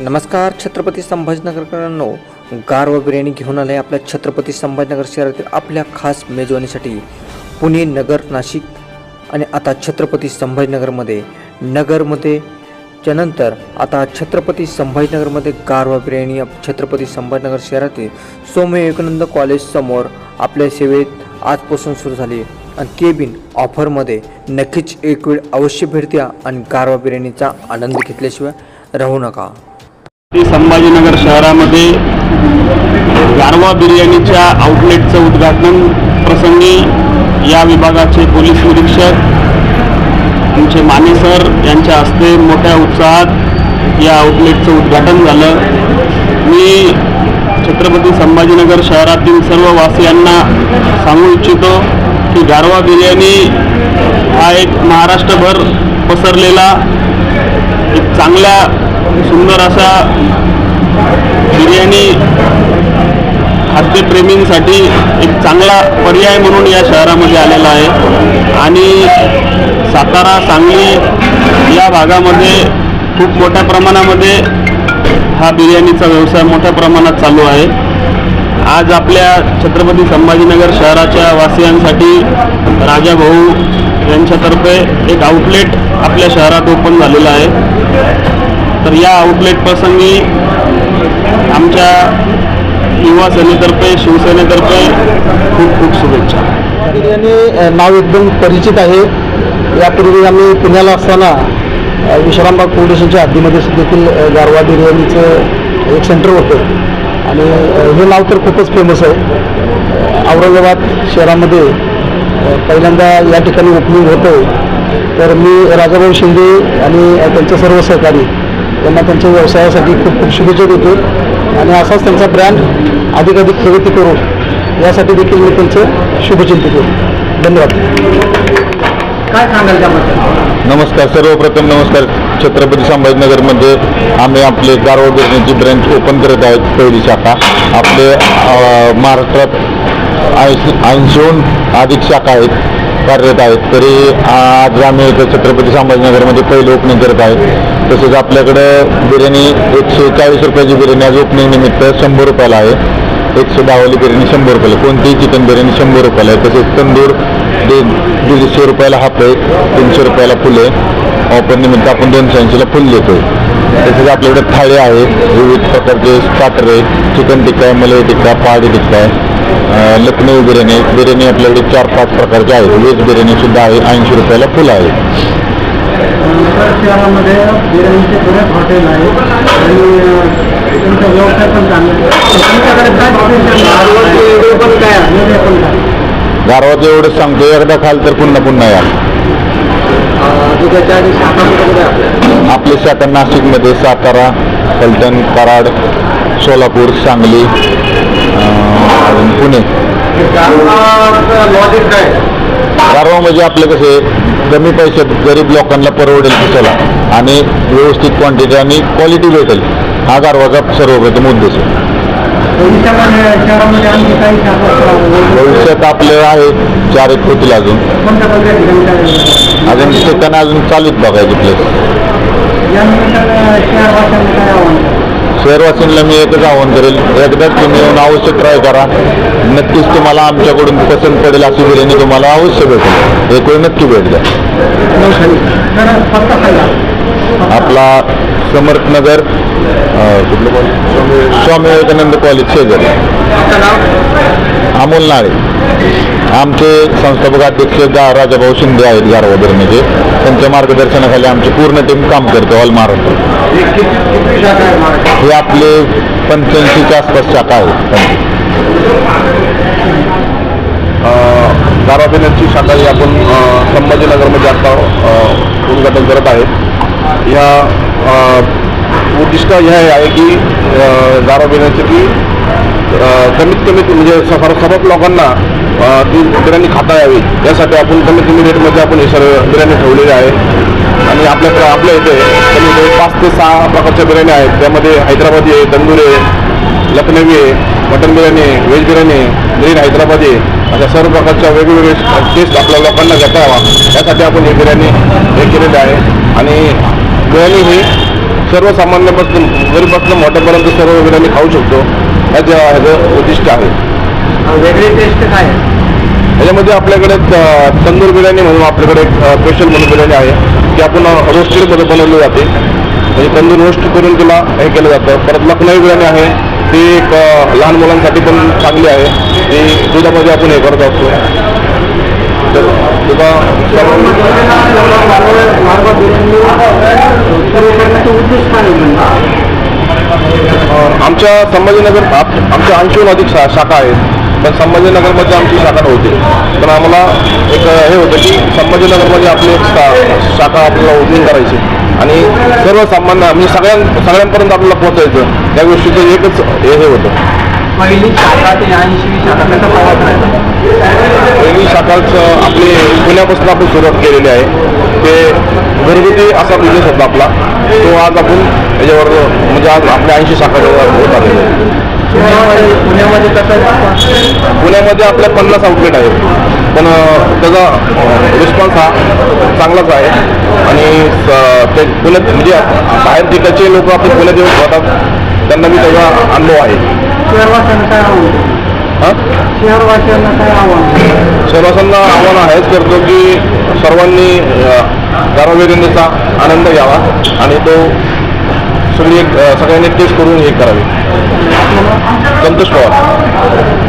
नमस्कार छत्रपती संभाजीनगरकरांनो. गार व बिर्याणी घेऊन आले आपल्या छत्रपती संभाजीनगर शहरातील आपल्या खास मेजवानीसाठी पुणे नगर नाशिक आणि आता छत्रपती संभाजीनगरमध्ये. नगरमध्ये त्यानंतर आता छत्रपती संभाजीनगरमध्ये गारवा बिर्याणी छत्रपती संभाजीनगर शहरातील सौम्य विवेकानंद कॉलेजसमोर आपल्या सेवेत आजपासून सुरू झाली. आणि केबिन ऑफरमध्ये नक्कीच एक वेळ अवश्य भेट द्या आणि गारवा बिर्याणीचा आनंद घेतल्याशिवाय राहू नका. संभाजीनगर शहरामध्ये गारवा बिर्याणीच्या आउटलेटचं उद्घाटन प्रसंगी या विभागाचे पोलीस निरीक्षक आमचे माने सर यांच्या हस्ते मोठ्या उत्साहात या आउटलेटचं उद्घाटन झालं. मी छत्रपती संभाजीनगर शहरातील सर्व वासियांना सांगू इच्छितो की गारवा बिर्याणी हा एक महाराष्ट्रभर पसरलेला एक चांगल्या सुंदर असा बिर्याणी खाद्यप्रेमींसाठी एक चांगला पर्याय म्हणून या शहरामध्ये आलेला आहे. आणि सातारा सांगली या भागामध्ये खूप मोठ्या प्रमाणामध्ये हा बिर्याणीचा व्यवसाय मोठ्या प्रमाणात चालू आहे. आज आपल्या छत्रपती संभाजीनगर शहराच्या वासियांसाठी राजा भाऊ यांच्यातर्फे एक आउटलेट आपल्या शहरात ओपन झालेलं आहे. तर या आउटलेट प्रसंगी आमच्या युवा सेनेतर्फे शिवसेनेतर्फे खूप खूप शुभेच्छा. यांनी नाव एकदम परिचित आहे. यापूर्वी आम्ही पुण्याला असताना विश्रामबाग फाउंडेशनच्या हद्दीमध्ये देखील गारवा बिर्याणीचं एक सेंटर होतं. आणि हे नाव तर खूपच फेमस आहे. औरंगाबाद शहरामध्ये पहिल्यांदा या ठिकाणी ओपनिंग होतं तर मी राजाभाऊ शिंदे आणि त्यांचे सर्व सहकारी यांना त्यांच्या व्यवसायासाठी खूप खूप शुभेच्छा देतो आणि असाच त्यांचा ब्रँड अधिकाधिक प्रगती करू यासाठी देखील मी त्यांचं शुभचिंतित करतो धन्यवाद. काय सांगाल त्याबद्दल? नमस्कार सर्वप्रथम नमस्कार. छत्रपती संभाजीनगरमध्ये आम्ही आपले गारवा बिर्याणीची ब्रँच ओपन करत आहोत पहिली शाखा. आपले महाराष्ट्रात ऐंशी ऐंशीहून अधिक शाखा आहेत. कार्यरत आहेत. तरी आज आम्ही इथं छत्रपती संभाजीनगरमध्ये पहिलं ओपनिंग करत आहे. तसेच आपल्याकडं बिर्याणी एकशे चाळीस रुपयाची बिर्याणी आज ओपनिंग निमित्त शंभर रुपयाला आहे. एकशे दहावाली बिर्याणी शंभर रुपयाला. कोणतीही चिकन बिर्याणी शंभर रुपयाला आहे. तसेच तंदूर दीडशे रुपयाला हाफ आहे. तीनशे रुपयाला फुले आहे. ऑफर निमित्त आपण दोनशे ऐंशीला फुल देतो तसेच आपल्याकडे थाळी आहे विविध प्रकारचे स्टार्टर आहे. चिकन टिक्का आहे मलई टिक्का पहाडी टिक्का. आहे लखनऊ बिर्याणी. बिर्याणी आपल्याकडे चार पाच प्रकारचे आहेत. व्हेज बिर्याणी सुद्धा आहे ऐंशी रुपयाला फुल आहे शहरामध्ये बिर्याणीचे बरेच हॉटेल आहेत. आणि त्यांचा व्यवसाय पण चांगला तुमच्याकडे काय पण काय आहे? पण काय गारवाचं एवढंच सांगतो एकदा खाल तर पुन्हा पुन्हा या. दुधाच्या आणि शाखा कुठे आपल्या आपले शाखा नाशिकमध्ये सातारा फलटण कराड सोलापूर सांगली अजून पुणे. लॉजिक गारवा म्हणजे आपलं कसे कमी पैशात गरीब लोकांना परवडेल कशाला आणि व्यवस्थित क्वांटिटी आणि क्वालिटी भेटेल हा गारवाचा सर्वप्रथम उद्देश आहे. भविष्यात आपलं आहे चार एक होतील अजून. अजून ठिकाणं अजून चालूच बघायचे प्लेस शहरवासींना मी एकच आवाहन करेल. एकदाच तुम्ही येऊन अवश्य ट्राय करा. नक्कीच तुम्हाला आमच्याकडून पसंत पडेल अशी बिर्याणी तुम्हाला अवश्य भेटेल. एक वेळ नक्की भेट द्या. आपला समर्थनगर कुठलं कॉलेज स्वामी विवेकानंद कॉलेज शेजारी. अमोल नाळे. आमचे संस्थापक अध्यक्ष दा राजाभाऊ शिंदे आहेत गारवाधरणीचे त्यांच्या मार्गदर्शनाखाली आमची पूर्ण टीम काम करते ऑल महाराष्ट्र हे आपले पंच्याऐंशीच्या आसपास शाखा आहेत. गारवा शाखा ही आपण संभाजीनगरमध्ये आता उद्घाटन करत आहेत. या उद्दिष्ट हे आहे की अ, की कमीत कमी म्हणजे सफर सर्व लोकांना ती बिर्याणी खाता यावी. यासाठी आपण कमीत कमी रेटमध्ये आपण हे सर्व बिर्याणी ठेवलेली आहे. आणि आपल्याकडे आपल्या इथे कमी कमी पाच ते सहा प्रकारच्या बिर्याणी आहेत. त्यामध्ये हैदराबादी आहे तंदुरी आहे लखनवी आहे मटन बिर्याणी आहे व्हेज बिर्याणी आहे ग्रीन हैदराबादी आहे. अशा सर्व प्रकारच्या वेगवेगळे टेस्ट आपल्या लोकांना घेता यावा. यासाठी आपण ही बिर्याणी हे केलेली आहे. आणि बिर्याणी ही सर्वसामान्यापासून गरीबापासून मोठ्यापर्यंत सर्व बिर्याणी खाऊ शकतो. ह्याचं ह्याचं उद्दिष्ट आहे. वेगळी टेस्ट काय आहे? याच्यामध्ये आपल्याकडे तंदूर बिर्याणी म्हणून आपल्याकडे स्पेशल म्हणून बिर्याणी आहे ती आपण रोस्टेडमध्ये बनवली जाते. म्हणजे तंदूर रोस्ट करून तिला हे केलं जातं. परत लखनई बिर्याणी आहे ती एक लहान मुलांसाठी पण चांगली आहे. ती दुधामध्ये आपण हे करत असतो. किंवा आमच्या संभाजीनगर आमच्या ऐंशीहून अधिक शा शाखा आहेत. पण संभाजीनगरमध्ये आमची शाखा नव्हती. पण आम्हाला एक हे होतं की संभाजीनगरमध्ये आपली एक शा- शाखा आपल्याला ओपनिंग करायची. आणि सर्वसामान्य म्हणजे सगळ्यां सगळ्यांपर्यंत आपल्याला पोहोचायचं. त्या गोष्टीचं एकच हे हे होतं. पहिली शाखा ते ऐंशी शाखा त्याचा प्रवास आहे पहिली शाखाच आपली पुण्यापासून आपण सुरुवात केलेली आहे. ते घरगुती असा बिझनेस होता आपला. तो आज आपण याच्यावर म्हणजे आज आपल्या ऐंशी शाखा होत आहे. पुण्यामध्ये पुण्यामध्ये कसं पुण्यामध्ये आपल्या पन्नास आउटलेट आहेत. पण त्याचा रिस्पॉन्स हा चांगलाच आहे. आणि ते पुण्यात म्हणजे बाहेर ठिकाणचे लोक आपले पुण्यात येऊन खातात त्यांना मी त्याचा अनुभव आहे. शहरवासियांना काय आव्हान हां? काय आव्हान? सर्वांना आव्हान हेच करतो की सर्वांनी गाराविरिंदीचा आनंद घ्यावा आणि तो सगळी एक सगळ्यांनी टेस्ट करून हे करावी. संतोष पवार.